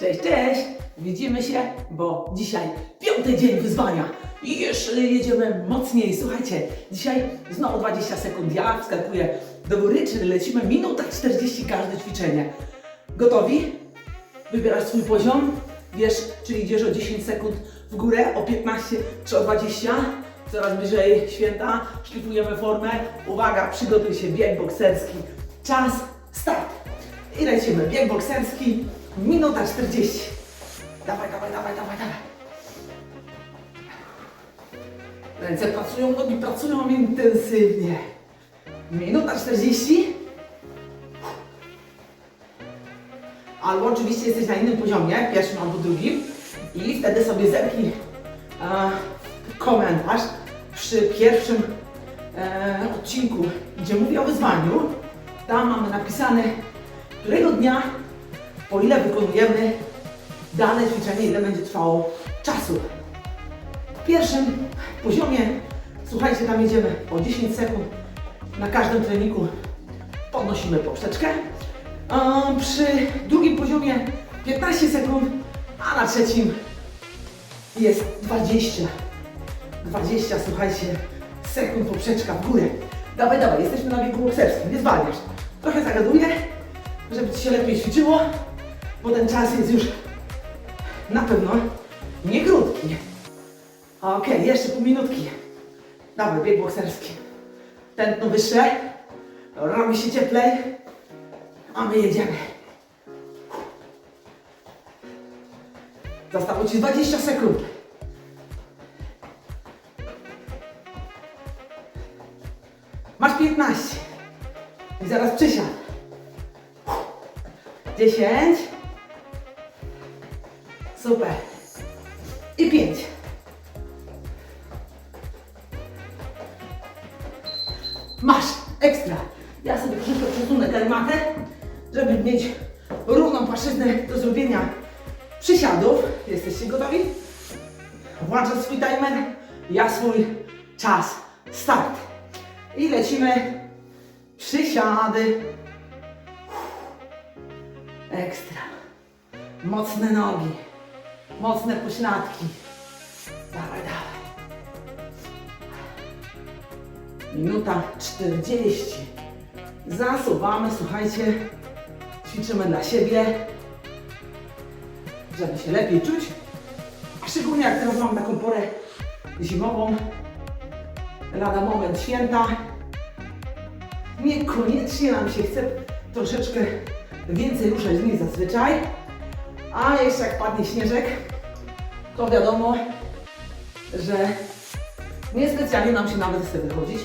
Cześć, cześć! Widzimy się, bo dzisiaj piąty dzień wyzwania i jeszcze jedziemy mocniej. Słuchajcie, dzisiaj znowu 20 sekund. Ja wskakuję do góry, czyli lecimy minuta 40 każde ćwiczenie. Gotowi? Wybierasz swój poziom, wiesz, czy idziesz o 10 sekund w górę, o 15 czy o 20. Coraz bliżej święta, szlifujemy formę. Uwaga, przygotuj się, bieg bokserski. Czas. I lecimy, bieg bokserski, minuta 40. Dawaj, dawaj, dawaj, dawaj, dawaj. Ręce pracują, nogi pracują intensywnie. Minuta 40. Albo oczywiście jesteś na innym poziomie, pierwszym albo drugim i wtedy sobie zerknij e, komentarz przy pierwszym e, odcinku, gdzie mówię o wyzwaniu. Tam mamy napisane, którego dnia, po ile wykonujemy dane ćwiczenie, ile będzie trwało czasu. W pierwszym poziomie, słuchajcie, tam jedziemy po 10 sekund na każdym treningu podnosimy poprzeczkę. A przy drugim poziomie 15 sekund, a na trzecim jest 20. 20, słuchajcie, sekund poprzeczka w górę. Dawaj, dawaj, jesteśmy na biegu bokserskim, nie zwalniasz. Trochę zagaduję, żeby Ci się lepiej ćwiczyło, bo ten czas jest już na pewno nie krótki. Okej, jeszcze pół minutki. Dawaj, bieg bokserski. Tętno wyższe, robi się cieplej, a my jedziemy. Zostało Ci 20 sekund. Masz 15. I zaraz przysiad. 10. Super. I 5. Masz. Ekstra. Ja sobie troszeczkę przesunę karimatę, żeby mieć równą płaszczyznę do zrobienia przysiadów. Jesteście gotowi? Włączam swój timer, ja swój czas. Start. I lecimy przysiady. Ekstra. Mocne nogi. Mocne pośladki. Dawaj, dawaj. Minuta 40. Zasuwamy, słuchajcie. Ćwiczymy dla siebie, żeby się lepiej czuć. Szczególnie jak teraz mam taką porę zimową, lada moment święta. Niekoniecznie nam się chce troszeczkę więcej ruszać niż zazwyczaj. A jeszcze jak padnie śnieżek, to wiadomo, że niespecjalnie nam się nawet chce wychodzić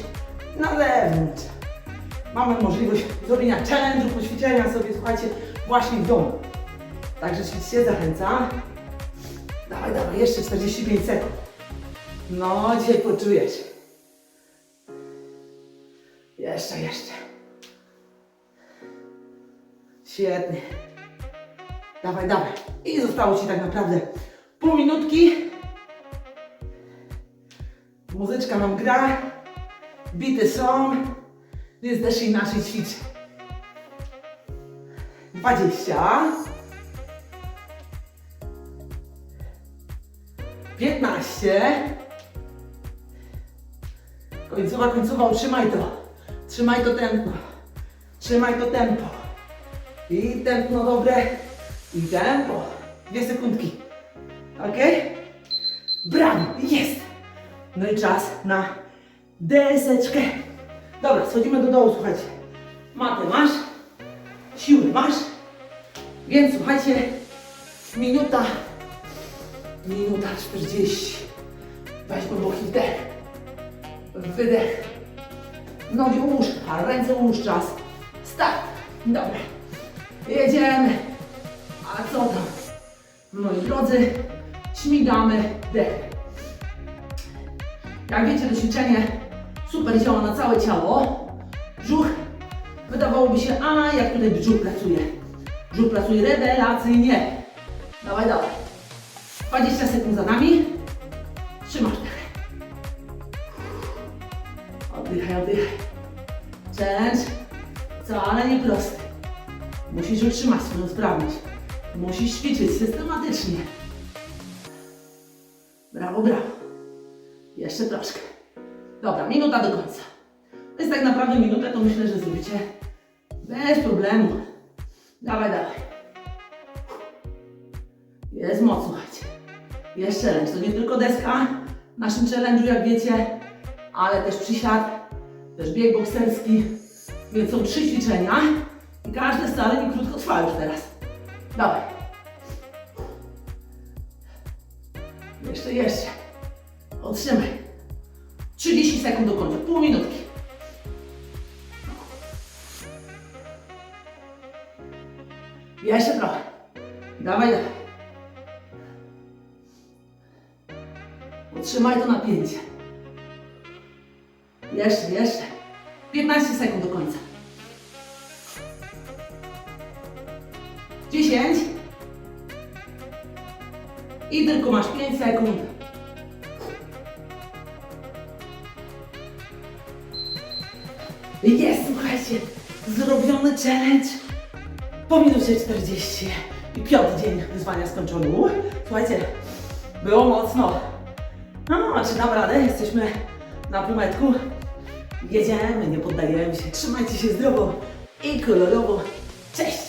na zewnątrz. Mamy możliwość zrobienia challenge'u, poćwiczenia sobie, słuchajcie, właśnie w domu. Także ćwiczcie, zachęcam. Dawaj, dawaj, jeszcze 45 sekund. No, dzisiaj poczujesz. Jeszcze, jeszcze. Świetnie. Dawaj, dawaj. I zostało Ci tak naprawdę pół minutki. Muzyczka nam gra. Bity są. Więc też inaczej ćwiczę. 20. 15. Końcowa, końcowa, utrzymaj to. Trzymaj to tempo. Trzymaj to tempo. I tętno dobre. I tempo. Dwie sekundki. Ok? Brawo, jest. No i czas na deseczkę. Dobra, schodzimy do dołu, słuchajcie. Matę masz, siły masz, więc słuchajcie, minuta, minuta 40. Weź głęboki wdech, wydech. Nogi ułóż, a ręce ułóż czas. Start. Dobra. Jedziemy. A co tam? Moi drodzy, śmigamy dech. Jak wiecie, to ćwiczenie super działa na całe ciało. Brzuch, wydawałoby się, a jak tutaj brzuch pracuje. Brzuch pracuje rewelacyjnie. Dawaj, dawaj. 20 sekund za nami. Trzymasz dech. Oddychaj, oddychaj. Challenge wcale nie prosty. Musisz utrzymać swoją sprawność. Musisz ćwiczyć systematycznie. Brawo, brawo. Jeszcze troszkę. Dobra, minuta do końca. To jest tak naprawdę minutę, to myślę, że zrobicie bez problemu. Dawaj, dawaj. Jest moc, słuchajcie. Jest challenge. To nie tylko deska w naszym challenge'u, jak wiecie, ale też przysiad, też bieg bokserski. Więc są trzy ćwiczenia i każde wcale nie krótko trwa już teraz. Dawaj. Jeszcze, jeszcze. Otrzymaj. 30 sekund do końca, pół minutki. Jeszcze trochę. Dawaj, dawaj. Utrzymaj to napięcie. Jeszcze, jeszcze. 15 sekund do końca. 10. I tylko masz 5 sekund. Jest, słuchajcie, zrobiony challenge po minucie 40 i piąty dzień wyzwania skończony. Słuchajcie, było mocno. No, czy dam radę? Jesteśmy na półmetku. Jedziemy, nie poddajemy się. Trzymajcie się zdrowo i kolorowo. Cześć!